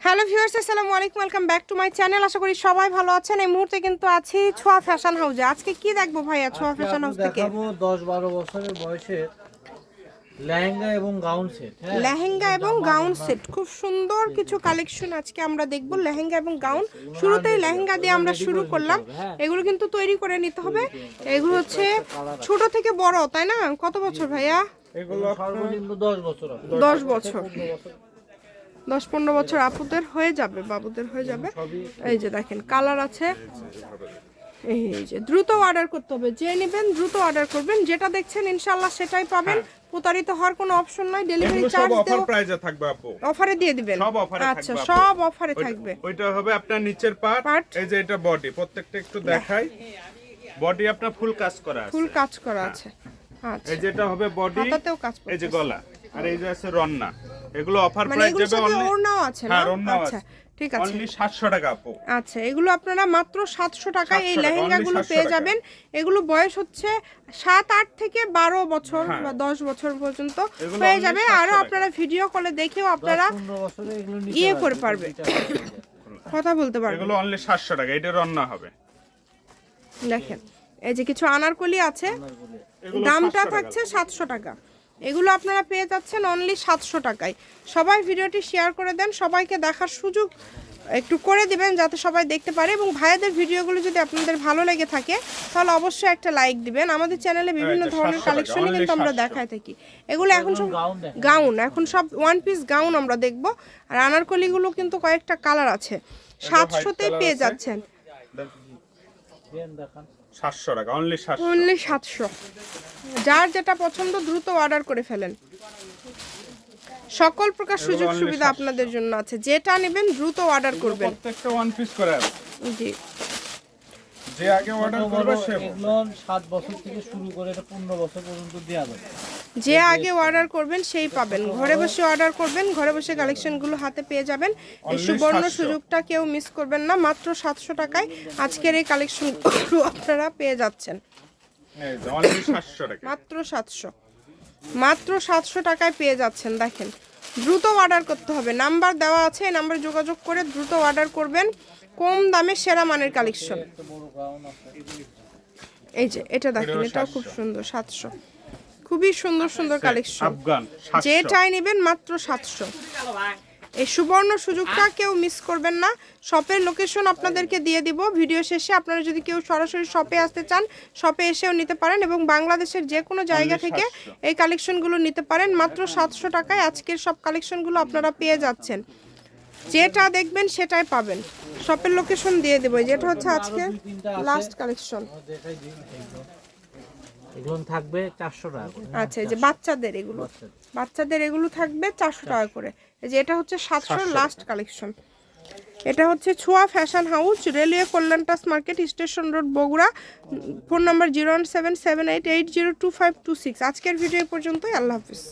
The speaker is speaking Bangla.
হ্যালো ভিউয়ার্স আসসালামু আলাইকুম welcome back to my channel. আশা করি সবাই ভালো আছেন। এই মুহূর্তে কিন্তু আছি ছোয়া ফ্যাশন হাউসে আজকে কি দেখব ভাইয়া ছোয়া ফ্যাশন হাউস থেকে? দেখাবো দশ বারো বছরের বয়সের লেহেঙ্গা এবং গাউন সেট হ্যাঁ? লেহেঙ্গা এবং গাউন সেট। খুব সুন্দর কিছু কালেকশন আজকে আমরা দেখব। লেহেঙ্গা এবং গাউন। শুরুতেই লেহেঙ্গা দিয়ে আমরা শুরু করলাম। এগুলো কিন্তু তৈরি করে নিতে হবে। এগুলো হচ্ছে ছোট থেকে বড় তাই না? কত বছর ভাইয়া? এগুলো সর্বনিম্ন দশ বছর হবে দশ বছর। পনেরো বছর। দশ পনেরো বছর আপুদের হয়ে যাবে বাবুদের হয়ে যাবে। এই যে দেখেন কালার আছে। এই যে দ্রুত অর্ডার করতে হবে। যে নেবেন দ্রুত অর্ডার করবেন। যেটা দেখছেন ইনশাল্লাহ সেটাই পাবেন। প্রতারিত হওয়ার কোনো অপশন নাই। ডেলিভারি চার্জ অফার প্রাইজে থাকবে আপু। অফারে দিয়ে দিবেন। সব অফারে আচ্ছা সব অফারে থাকবে। ওইটা হবে আপনার নিচের পার্ট। এই যে এটা বডি প্রত্যেকটা একটু দেখাই। বডি আপনার ফুল কাজ করা আছে। ফুল কাজ করা আছে। আচ্ছা এই যেটা হবে বডি হাতাতেও কাজ এই যে গলা। আর এই যে আছে রন্না। এগুলো অফার প্রাইস যাবে অনলি ওড়নাও আছে না? হ্যাঁ আচ্ছা আছে। ঠিক আছে। অনলি 700 টাকা আপু। আচ্ছা এগুলো আপনারা মাত্র সাতশো টাকায় এই 700 লেহেঙ্গাগুলো পেয়ে যাবেন। এগুলো বয়স হচ্ছে সাত আট থেকে বারো বছর হ্যাঁ। বা দশ বছর পর্যন্ত হয়ে যাবে 700 আরও আপনারা ভিডিও কলে দেখেও আপনারা পনেরো বছরে এগুলো নিতে ইয়ে পারবে, করে পারবে। কথা বলতে পারবেন এগুলো অনলি 700 টাকা এটা রন্না হবে। দেখেন এই যে কিছু আনারকলি আছে। দামটা 700 থাকছে সাতশো টাকা। এগুলো আপনারা পেয়ে যাচ্ছেন অনলি সাতশো টাকায়। সবাই ভিডিওটি শেয়ার করে দেন সবাইকে দেখার সুযোগ একটু করে দিবেন যাতে সবাই দেখতে পারে এবং ভাইয়াদের ভিডিওগুলো যদি আপনাদের ভালো লেগে থাকে তাহলে অবশ্যই একটা লাইক দিবেন। আমাদের চ্যানেলে বিভিন্ন ধরনের 700 টাকা, কালেকশনই কিন্তু আমরা 700 দেখায় থাকি। এগুলো এখন সব গাউন এখন সব ওয়ান পিস গাউন আমরা দেখব। আর আনারকলিগুলো কিন্তু কয়েকটা কালার আছে। সাতশোতে colour পেয়ে যাচ্ছেন। দেন দেখান 700 টাকা অনলি 700 অনলি সাতশো। যার যেটা পছন্দ দ্রুত অর্ডার করে ফেলেন। সকল প্রকার সুযোগ সুবিধা আপনাদের জন্য আছে। যেটা নেবেন দ্রুত অর্ডার করবেন। প্রত্যেকটা ওয়ান পিস করে জি। যে আগে অর্ডার করবে সে এগুলো সাত বছর থেকে শুরু করে এটা পনেরো বছর পর্যন্ত দেওয়া যাবে। যে আগে অর্ডার করবেন সেই পাবেন। ঘরে বসে অর্ডার করবেন ঘরে বসে কালেকশনগুলো হাতে পেয়ে যাবেন। এই সুবর্ণ সুযোগটা কেউ মিস করবেন না মাত্র সাতশো টাকায় আজকের এই কালেকশনগুলো আপনারা পেয়ে যাচ্ছেন। এই যে অনলি 700 টাকা মাত্র সাতশো। মাত্র সাতশো টাকায় পেয়ে যাচ্ছেন দেখেন। দ্রুত অর্ডার করতে হবে। নাম্বার দেওয়া আছে এই নাম্বারে যোগাযোগ করে দ্রুত অর্ডার করবেন। কম দামে সেরা মানের কালেকশন এই যে এটা দেখেন এটাও খুব সুন্দর সাতশো। খুবই সুন্দর সুন্দর কালেকশন আফগান 700 যেটাই নেবেন মাত্র সাতশো। এই সুবর্ণ সুযোগটা কেউ মিস করবেন না। শপের লোকেশন আপনাদেরকে দিয়ে দিব। ভিডিও শেষে আপনারা যদি কেউ সরাসরি শপে আসতে চান শপে এসেও নিতে পারেন এবং বাংলাদেশের যে কোনো জায়গা থেকে এই কালেকশনগুলো নিতে পারেন। মাত্র সাতশো টাকায় আজকের সব কালেকশনগুলো আপনারা পেয়ে যাচ্ছেন। যেটা দেখবেন সেটাই পাবেন। শপের লোকেশন দিয়ে দেবো। যেটা হচ্ছে আজকে। লাস্ট কালেকশন এগুলো। থাকবে চারশো টাকা করে। আচ্ছা এই যে বাচ্চাদের এগুলো। বাচ্চাদের। এগুলো থাকবে চারশো টাকা করে। এই যে এটা হচ্ছে সাতশোর লাস্ট কালেকশন এটা হচ্ছে Chhoya fashion house railway কল্যাণটাস market station road Bogura. Phone number zero one seven seven eight eight zero two five two six আজকের ভিডিও পর্যন্তই আল্লাহ হাফিজ।